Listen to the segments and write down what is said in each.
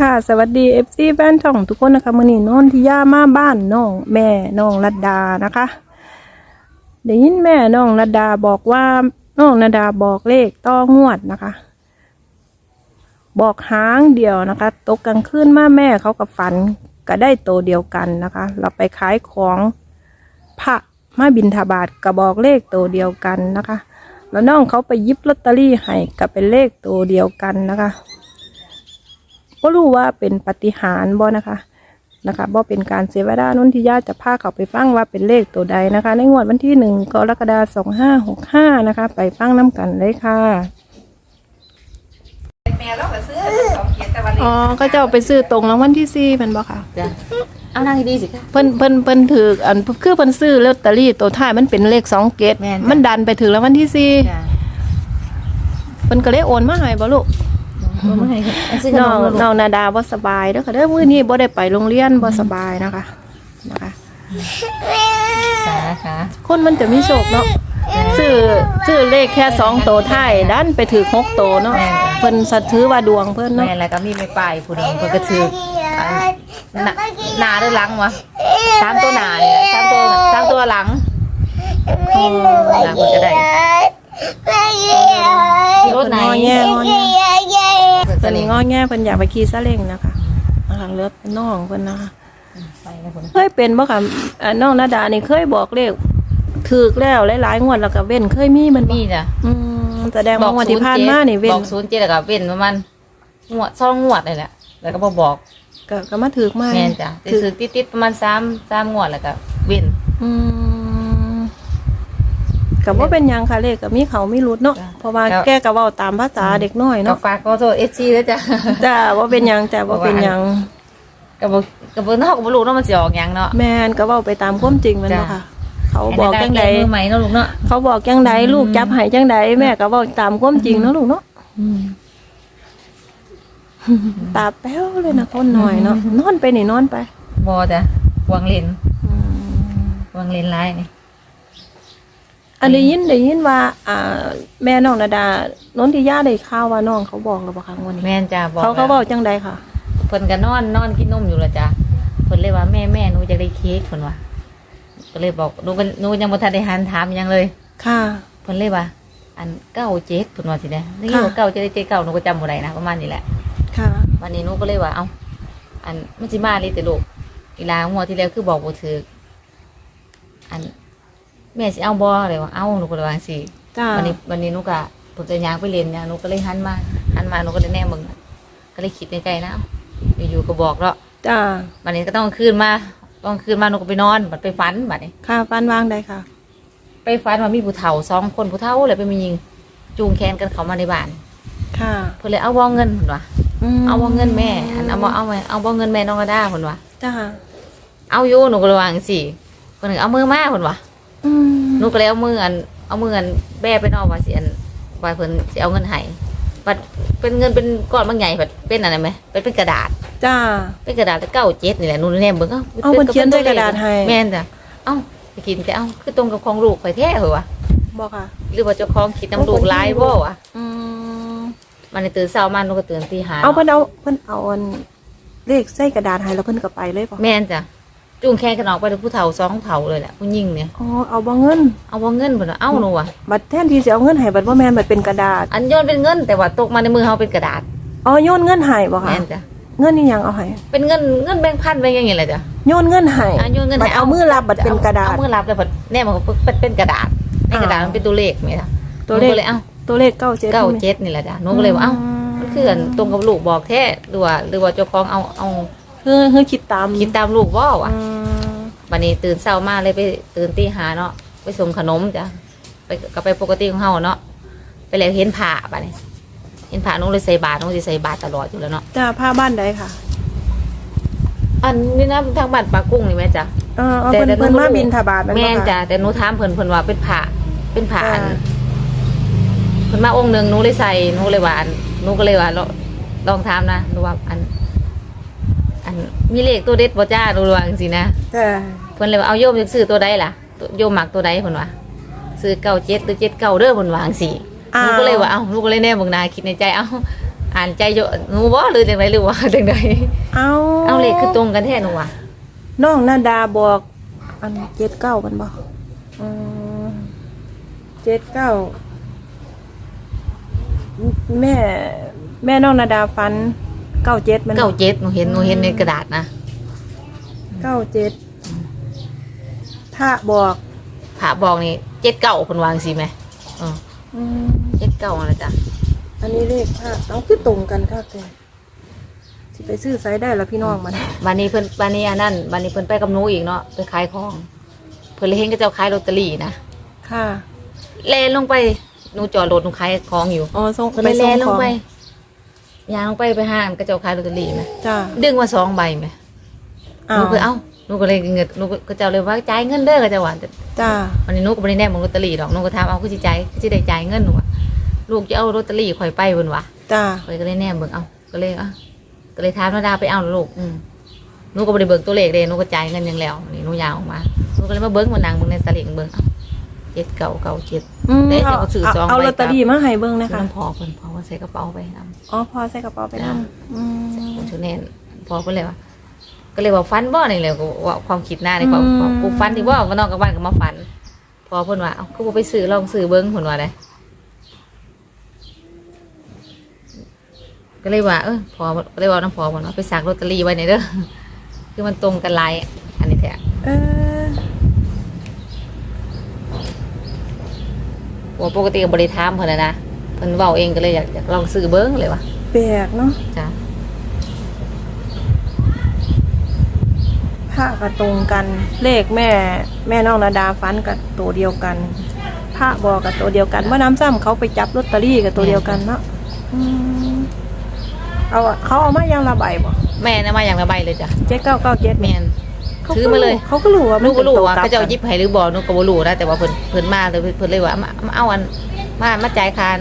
ค่ะ สวัสดีเอฟซีแฟนช่องทุกคนนะคะมื่อนี้นอนที่ย่ามาบ้านน้องแม่น้องรัดดานะคะได้ยินแม่น้องรัดดาบอกว่าน้องรัดดาบอกเลขต้องวดนะคะ บอกหางเดียวนะคะตกกลางคืนมาแม่เขากับฝันก็ได้โตเดียวกันนะคะ เราไปขายของพระมาบินทบาทก็บอกเลขโตวเดียวกันนะคะ แล้วน้องเขาไปยิบลอตเตอรี่ให้ก็เป็นเลขโตวเดียวกันนะคะ ก็รู้ว่าเป็นปาฏิหารย์บ่นะคะนะคะบ่เป็นการเสียเวลานนทิยาจะพาเขาไปฟังว่าเป็นเลขตัวใดนะคะ ในงวดวันที่หนึ่งกรกฎาคมสองห้าหกห้านะคะ ไปฟังน้ำกันเลยค่ะแม่เราก็ซื้อสองเกียรติแต่วันอ๋อก็จะเอาไปซื้อตรงรางวัลที่สี่เป็นบ่ค่ะจ้ะเอานั่งดีๆสิคะเพิ่นเพิ่นเพิ่นถืออันคือเพิ่นซื้อลอตเตอรี่ตัวท้ายมันเป็นเลขสองเกตแม่นจ้ะมันดันไปถึงรางวัลที่สี่จ้ะเพิ่นก็เลยโอนมาให้บ่ลูก บ่มาให้เอาซื้อขนน้องมมาลูกน้องนาดาบ่สบายเด้อค่ะเด้อมื้อนี้บ่ได้ไปโรงเรียนบ่สบายนะคะนะคะค่ะค่ะคนมันจะมีโชคเนาะซื้อซื้อเลขแค่สองโตวท้ายดันไปถือหกโตวเนาะเพิ่นสัตว์ถือว่าดวงเพิ่นเนาะแม่แล้วก็มีไม่ป้ายผู้หนึงเพิ่นก็ถืออันหน้าหน้าหรือหลังวะสามตัวหน้าเนี่ยสามตัวสามตัวหลังหลังเพิ่นก็ได้ที่รถไหน งอแง่งอแง่เพิ่นเพิ่ก็นเลยงอแง่เพิ่นอยากไปขี่ซาเล้งนะคะนะคะเลือดน้องเพิ่นนะคะไปนะเพิ่นเคยเป็นบ่ค่ะอ่าน้องนาดานี่เคยบอกเลขถูกแล้วหลายๆงวดแล้วก็เว้นเคยมีมันบ่มีจ้ะอืมแสดงว่างวดที่ผ่านมานี่เว้บนอกศูนย์เจ็ดแล้วก็เว้นประมาณงวดสองงวดนี่แหละแล้วก็บ่บอกก็ก็มาถูกมาแม่นจ้ะแต่ถูกซื้อติดๆประมาณสามสามงวดแล้วก็เว้นอืม ก็บ่เป็นหยังค่ะเลขก็มีเขามีรุดเนาะจ้ะเพราะว่าแล้ว แกก็เว้าตามภาษาเด็กน้อยก็เนาะฝากขอโทษเอซีด้วยจ้ะ จ้าว่าเป็นหยังจ้าว่าเป็นหยังกับบกับบนอกกับบลูกเนาะมันสิออกหยังเนาะ แม่นก็เว้าไปตามความจริงมันจ้ะเนาะค่ะ เขาบอกจังใดมือใหม่เนาะลูกเนาะ เขาบอกจังใดลูกจับใหายจังใดแม่ก็บอกตามความจริงเนาะลูกเนาะตาแป้วเลยนะคนหน่อยเนาะนอนไปนี่นอนไปบอจ้ะวางเลนอืมวางเลนไลน์นี่ อันได้ยินได้ยินว่า อ่า แม่น้องนาดานนทิยาได้ข่าวว่าน้องเขาบอกแล้วบ่คะวันนี้แม่นจ้ะบอกเขาเขาบอกจังใดค่ะ เพิ่นก็นอนนอนกินนมอยู่ละจ้ะเพิ่นเลยว่าแม่แม่หนูจะได้เค้กเพิ่นว่าก็เลยบอกหนูก็หนูยังบ่ทันได้หันถามหยังเลย ค่ะ เพิ่นเลยว่า อันเก้าเจ็ดเพิ่นว่าสิเด้นี่ค่ะว่าเก้าเจ็ดเจ็ดเก้าหนูก็จำบ่ได้นะประมาณนี้แหละ ค่ะ วันนี้หนูก็เลยว่าเอ้าอันมันสิมาเลยแต่ลูกอีลาหัวดที่แล้วคือบอกบ่ถืออัน แม่สิเอาบ่เลยว่าเอ้าหนูก็เลยว่าสิจ้าวันนี้วันนี้หนูก็ผมจะยางไปเรียนเนี่ยหนูก็เลยหันมาหันมาหนูก็เลยแน่มึงก็เลยคิดในใจนะเอ้าอยู่ๆก็บอกแล้วจ้าวันนี้ก็ต้องคืนมา ต้องคืนมาหนูก็ไปนอนบัดไปฝันบัดนี้ ค่ะฟันวางได้ค่ะ ไปฝันว่ามีผู้เฒ่าสองคนผู้เฒ่าเลยไปมียิงจูงแขนกันเขามาในบ้านค่ะ เพิ่นเลยเอาบ่เงินเพิ่นว่ามเอาบ่เงินแม่อันเอาบ่เอาไว้เอาบ่เงินแม่น้องกระด้าเพิ่นว่าจ้าเอาอยู่หนูก็เลยว่าจังซี่เพิ่นก็เอามือมาเพิ่นว่า อืมหนูก็เลยเอามืออันเอามืออันแบไปนอกว่าสิอันว่าเพิ่นสิเอาเงินให้บัดเป็นเงินเป็นก้อนบางใหญ่บัดเป็นอะไรไหมเป็นเป็นกระดาษ จ้า เป็นกระดาษแต่เก้าเจ็ดนี่แหละหนูแนมเบิ่งเอ้าเอาเพิ่นเขียนใส่กระดาษให้ แม่นจ้ะเอ้าไปกินแต่เอ้าคือตรงกับของลูกไปแท้เหรอวะบอกค่ะ หรือว่าเจ้าของคิดน้ำลูกหลายบ่วะอืมมันนี่ตื่นเช้ามาหนูก็ตื่นตีห้าเอาเพิ่นเอาเพิ่นเอาอันเลขใส่กระดาษให้แล้วเพิ่นก็ไปเลยป่ะแม่นจ้ะ จูงแขนกันออกไปเป็นผู้เฒ่าสองเฒ่าเลยแหละผู้หญิงเนี่ยอ๋อเอาบ่เงินเอาว่าเงินเพิ่นว่าเอ้าหนูว่ะบัตรแทนที่จะเอาเงินให้บัตรบ่แม่นบัตรเป็นกระดาษ อันโยนเป็นเงินแต่ว่าตกมาในมือเฮาเป็นกระดาษอ๋อโยนเงินให้บ่ค่ะแม่นจ้ะเงินนี่ยังเอาให้เป็นเงินเงินแบงค์พันแบงค์อย่างเงี้ยแหละจ้ะโยนเงินให้อะโยนเงินบัตให้รเอามือรับบัตรเป็นกระดาษเอามือรับแล้วพอแน่มันก็เป็นเป็นกระดาษในกระดาษมันเป็นตัวเลขไหมล่ะตัวเลขหนูก็เลยเอ้าตัวเลขเก้าเจ็ดเก้าเจ็ดนี่แหละจ้ะหนูก็เลยว่าเอ้ามันคืออันตรงกับลูกบอกแท้หรือว่าหรือว่าเจ้าของเอาเอา เฮ้อเฮ้อคิดตามคิดตามลูกว่าวะอืมวันนี้ตื่นเช้ามาเลยไปตื่นตีหาเนาะไปส่งขนมจ้ะไปก็ไปปกติของเฮาเนาะไปแล้วเห็นผ่าปะเนี่ยเห็นผ่าหนูเลยใส่บาตรหนูจะใส่บาตรตลอดอยู่แล้วเนาะจ้าผ้าบ้านใดค่ะ อันนี้นะทางบ้านปลากุ้งนี่แม่จ้ะ เออเอาแต่เพิ่นแต่เพิ่นหนูมาบินทบาทแม่นแม่บ่นค่ะจ้ะแต่หนูถามเพิ่นเพิ่นว่าเป็นผ่าเป็นผ่าอันจ้ะเพิ่นมาองค์หนึ่งหนูเลยใส่หนูเลยว่าอันหนูก็เลยว่าลองลองถามนะหนูว่าอันอัน มีเลขตัวเด็ดบ่จ้าหนูว่าจังซี่นะจ้าเพิ่นเลยว่าเอาโยมจะซื้อตัวใดล่ะตัวโยมมักตัวใดเพิ่นว่าซื้อเก้าเจ็ดหรือเจ็ดเก้าเด้อเพิ่นว่าจังซี่หนูก็เลยว่าเอ้าหนูก็เลยแน่เบิ่งหน้าคิดในใจเอ้าอ่านใจโยหนูบ่หรือจังไดหรือว่าจังไดเอาเอาเลขคือตรงกันแท้หนูว่ะน้องนาดาบอกอันเจ็ดเก้ามันบอกเจ็ดเก้าแม่แม่น้องนาดาฟัน เก้าเจ็ดมันเก้าเจ็ดหนูเห็นหนูเห็นในกระดาษนะเก้าเจ็ดถ้าบอกพระบอกนี่เจ็ดเก้าเพิ่นวาจังซี่แหมเอออืมเจ็ดเก้าอะไรจ้ะอันนี้เลขถ้าเอาคือตรงกันค่ะแกสิไปซื้อไซส์ได้แล้วพี่น้องมันวันนี้เพิ่นวันนี้อันนั้นวันนี้เพิ่นไปกับหนูอีกเนาะไปขายของ เพิ่นเลยเห็นก็เจ้าขายลอตเตอรี่นะค่ะแล่นลงไปหนูจอดรถหนูขายของอยู่อ๋อส่งเพิ่นไปเลยส่แล่งนลของงไป ยางลงไปไปห้างก็เจ้าขายลอตเตอรี่ไหมจ้าดึงมาสองใบไหมหนูก็เอ้าหนูก็เลยเงินหนูก็เจ้าเลยว่าจ่ายเงินเด้อก็เจ้าว่าแต่จ้าวันนี้หนูก็บ่ได้แนบลอตเตอรี่ดอกหนูก็ถามเอาคือสิจ่ายคือสิได้จ่ายเงินหนูอะลูกจะเอาลอตเตอรี่ข่อยไปเพิ่นว่าจ้าข่อยก็เลยแนมเบิ่งเอาก็เลยเอะก็เลยถามนาดาไปเอาลูกอืมหนูก็บ่ได้เบิ่งตัวเลขเด้หนูก็จ่ายเงินอยังแล้วนี่หนูยาวออกมาหนูก็เลยมาเบิ่งมานั่งเบิ่งในสลิงเบิ่งเอ้าเจ็ดเก่าเก่าเจ็ด อืมเอ๊ะเอาเดี๋ยวก็ซื้อเอาซองเอาไว้ลอตเตอรี่มาให้เบิ่งคือนะคะน้ำพอเพิ่นพอว่าใส่กระเป๋าไปนำ อ๋อพอใส่กระเป๋าไปนั่นอืม ชุดแน่นพอเพิ่นเลยว่าก็เลยว่าฟันบ่นี่เลยก็ว่าความคิดหน้าในความอืม ความกูฟันที่บ่ว่านอกกับบ้านก็มาฟัน พอเพิ่นว่าเอ้าคือบ่ไปซื้อลองซื้อเบิ่งเพิ่นว่าได้ก็เลยว่าเออพอก็เลยว่าน้ำพอเพิ่นว่าไปสักลอตเตอรี่ไว้ในเด้อคือมันตรงกันหลายอันนี้แท้ เออ ว่าปกติก็บ่ได้ถามเพิ่นนะนะเพิ่นเว้าเองก็เลยอยากอยากลองซื้อเบิ่งเลยว่ะแปลกเนาะจ้ะผ้าก็ตรงกัน เลขแม่ แม่น้องนาดาฟันกับตัวเดียวกันผ้าบอกกับตัวเดียวกันเมื่อน้ำซ้ำเขาไปจับลอตเตอรี่กับตัวเดียวกันเนาะอืมเอาอะเขาเอามายังระบายบ่แม่นะมาอย่างละใบเลยจ้ะเจ็ดเก้าเก้าเจ็ด แม่น ถือมาเลย เขาก็รู้ว่าหนูก็รู้ว่าป็นเขาตัวเจะกลับยิบให้หรือบ่หนูก็บ่รู้นะแต่ว่าเพิ่นเพิ่นมาเลยเพิ่นเลยว่ามามาเอาอันมามาจ่ายคาน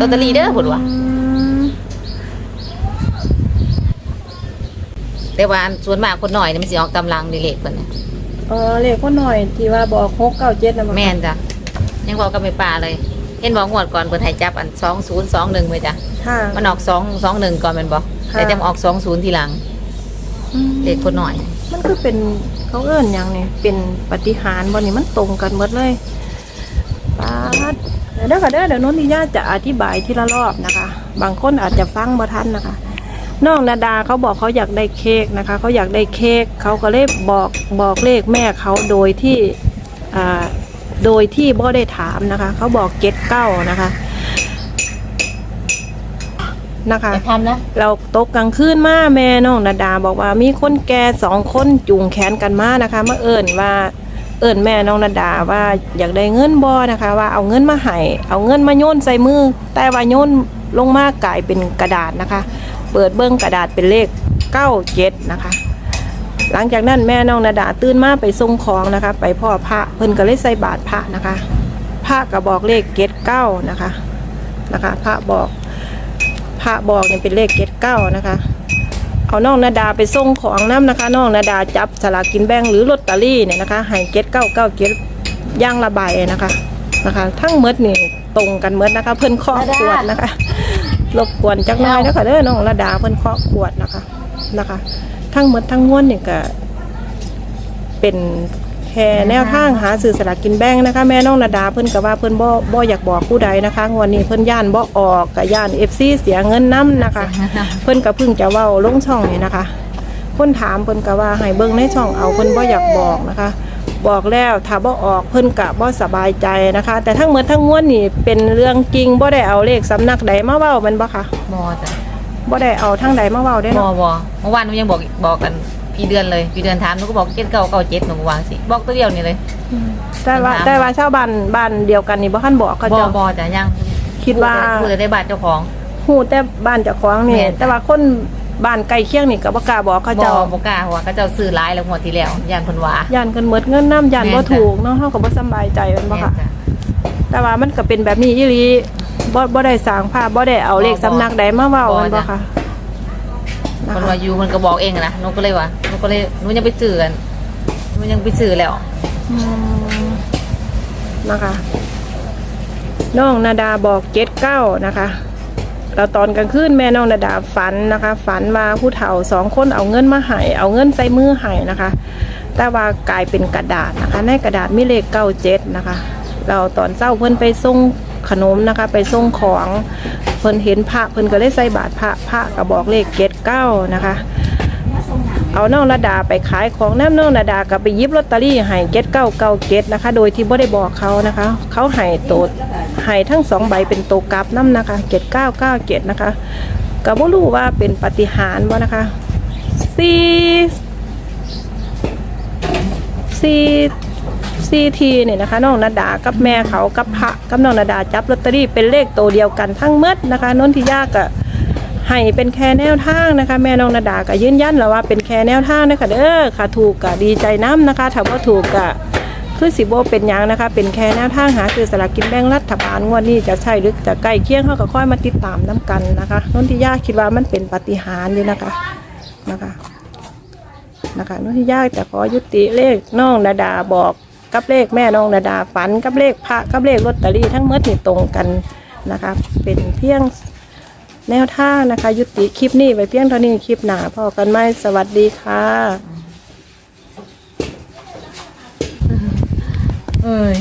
ลอตเตอรี่เด้อเพิ่นว่าอืมแต่ว่าอันส่วนมากคนหน่อยนี่มันสิออกตำลังนี่เลขเพิ่นน่ะเออเลขคนหน่อยที่ว่าบอกหกเก้าเจ็ดนะบ่แม่นจ้ะยังบอกกับแม่ป้าเลย เห็นบอกงวดก่อนเพิ่นให้จับอัน2021ไว้จ้ะค่ะมันออก2 21ก่อนแม่นบ่ค่ะแต่จะมาออก20ทีหลังอืม เลขคนหน่อย มันก็เป็นเขาเอิ้นอย่างนี้เป็นปฏิหารย์บ่นี่มันตรงกันหมดเลยป้าดเดี๋ยวเด้อค่ะเด้อเดี๋ยวนนทิยาจะอธิบายทีละรอบนะคะ บางคนอาจจะฟังบ่ทันนะคะ น้องนาดาเขาบอกเขาอยากได้เค้กนะคะเขาอยากได้เค้กเขาก็เลยบอกบอกเลขแม่เขาโดยที่อ่าโดยที่บ่ได้ถามนะคะ เขาบอกเก็ตเก้านะคะ นะคะ จะทำนะเราตกกลางคืนมาแม่น้องนาดาบอกว่ามีคนแก่สองคนจูงแขนกันมานะคะมาเอิ่นว่าเอิ่นแม่น้องนาดาว่าอยากได้เงินบ่นะคะ ว่าเอาเงินมาให้เอาเงินมาโยนใส่มือ แต่ว่าโยนลงมากลายเป็นกระดาษนะคะ เปิดเบิ้งกระดาษเป็นเลขเก้าเจ็ดนะคะ หลังจากนั้นแม่น้องนาดาตื่นมาไปส่งของนะคะ ไปพ่อพระเพิ่นก็เลยใส่บาตรพระนะคะพระก็บอกเลขเกตเก้านะคะนะคะ พระบอก พระบอกเนี่ยเป็นเลขเกตเก้านะคะ เอาน้องนาดาไปส่งของน้ำนะคะน้องนาดาจับสลากกินแบ่งหรือลอตเตอรี่เนี่ยนะคะให้เกตเก้าเก้าเกตย่างละใบนะคะนะคะ ทั้งหมดนี่ตรงกันหมดนะคะ เพิ่นเคาะขวดนะคะรบกวนจักหน้อยนะคะเด้อน้องนาดาเพิ่นเคาะขวดนะคะนะคะ ทั้งหมดทั้งมวลเนี่ยก็เป็นแค่แนวทางหาสื่อสลากกินแบ่งนะคะ แม่น้องนาดาเพิ่นก็ว่าเพิ่นบ่บ่อยากบอกผู้ใดนะคะงวันนี้เพิ่นย่านบ่ออกกับย่าน FC เสียเงินน้ำนะคะ เพิ่นก็เพิ่งจะเว้าลงช่องนี่นะคะคนถามเพิ่นก็ว่าให้เบิ่งในช่องเอาเพิ่นบ่อยากบอกนะคะ บอกแล้วถ้าบ่ออกเพิ่นก็บ่สบายใจนะคะ แต่ทั้งหมดทั้งมวลนี่เป็นเรื่องจริงบ่ได้เอาเลขสำนักใดมาเว้าแมันบ่คะบอจ้ะบ่ได้เอาทางใดมาเว้าได้บอเนาะบอเมื่อวานหนูยังบอกบอกกัน พี่เดือนเลยพี่เดือนถามหนูก็บอกเจ็ดเก้าเก้าเจ็ดหนูก็วางสิบอกตัวเดียวนี่เลยแต่ว่าถามแต่ว่าชาวบ้านบ้านเดียวกันนี่บ่คันบอกเขาบอเจ้าบอจ้ะยังคิดว่าพูดแต่ได้บาทเจ้าของฮู้แต่บ้านเจ้าของนี่แม่นแต่ว่าคนบ้านใกล้เคียงนี่ก็บ่กล้าบอกเขาบเจ้าอบอกกล้าว่าก็เจ้าซื้อร้ายแล้วงวดที่แล้วย่านเพิ่นว่าย่านเพิ่นหมดเงินน้ำย่านแม่นบ่จ้ะถูกเนาะเฮาก็บ่สำบายใจแม่นบ่แม่นค่ะจ้ะแต่ว่ามันก็เป็นแบบนี้อีหลีบ่บ่ได้สร้างภาพบ่ได้เอาเลขบ่สำนักใดมาเว้าบ่แม่นบ่จ้ะค่ะ นะมันคะ ว่าอยู่มันก็บอกเองนะหนูก็เลยว่าหนูก็เลยหนูยังไปซื้อกันหนูยังไปซื้อแล้ว อืมนะคะน้องนาดาบอกเจ็ดเก้านะคะเราตอนกลางคืนแม่น้องนาดาฝันนะคะ ฝันว่าผู้เฒ่าสองคนเอาเงินมาให้เอาเงินใส่มือให้นะคะ แต่ว่ากลายเป็นกระดาษนะคะ ในกระดาษมีเลขเก้าเจ็ดนะคะเราตอนเช้าเพิ่นไปส่งขนมนะคะ ไปส่งของเพิ่นเห็นพระเพิ่นก็เลยใส่บาตรพระพระก็บอกเลขเจ็ด เก้านะคะ เอาน้องระดาไปขายของน้ำน้องระดาก็ไปยิบลอตเตอรี่ให้เก็ตเก้าเก้าเก็ตนะคะ โดยที่บ่ได้บอกเขานะคะ เขาให้โตดให้ทั้งสองใบเป็นโตกลับน้ำนะคะเก็ตเก้าเก้าเก็ตนะคะก็บ่รู้ว่าเป็นปฏิหารบ่นะคะสี่สี่ซีทีเนี่ยนะคะน้องนาดากับแม่เขากับพระกับน้องนาดาจับลอตเตอรี่เป็นเลขโตวเดียวกันทั้งเมดนะคะนนทิยากอะ ให้เป็นแค่แนวทางนะคะ แม่น้องนาดาก็ยืนยันแล้วว่าเป็นแค่แนวทางนะคะเด้อค่ะถูกก็ดีใจน้ำนะคะถ้าว่าถูกก็คือสิโบเป็นยังนะคะ เป็นแค่แนวทางหาคือสลากกินแบ่งรัฐบาลงวดนี้จะใช่หรือจะใกล้เคียงเขาก็ค่อยมาติดตามน้กันนะคะนนทิยาคิดว่ามันเป็นปาฏิหารย์อยู่นะคะนะคะนะคะนนทิยาจะขอยุติเลขน้องนาดาบอกกับเลขแม่น้องนาดาฝันกับเลขพระกับเลขลอตเตอรี่ทั้งหมดนี่ตรงกันนะคะเป็นเพียง แนวท่านะคะ ยุติคลิปนี้ไปเพียงเท่านี้คลิปหนาพอกันไหมสวัสดีค่ะ เอ้ย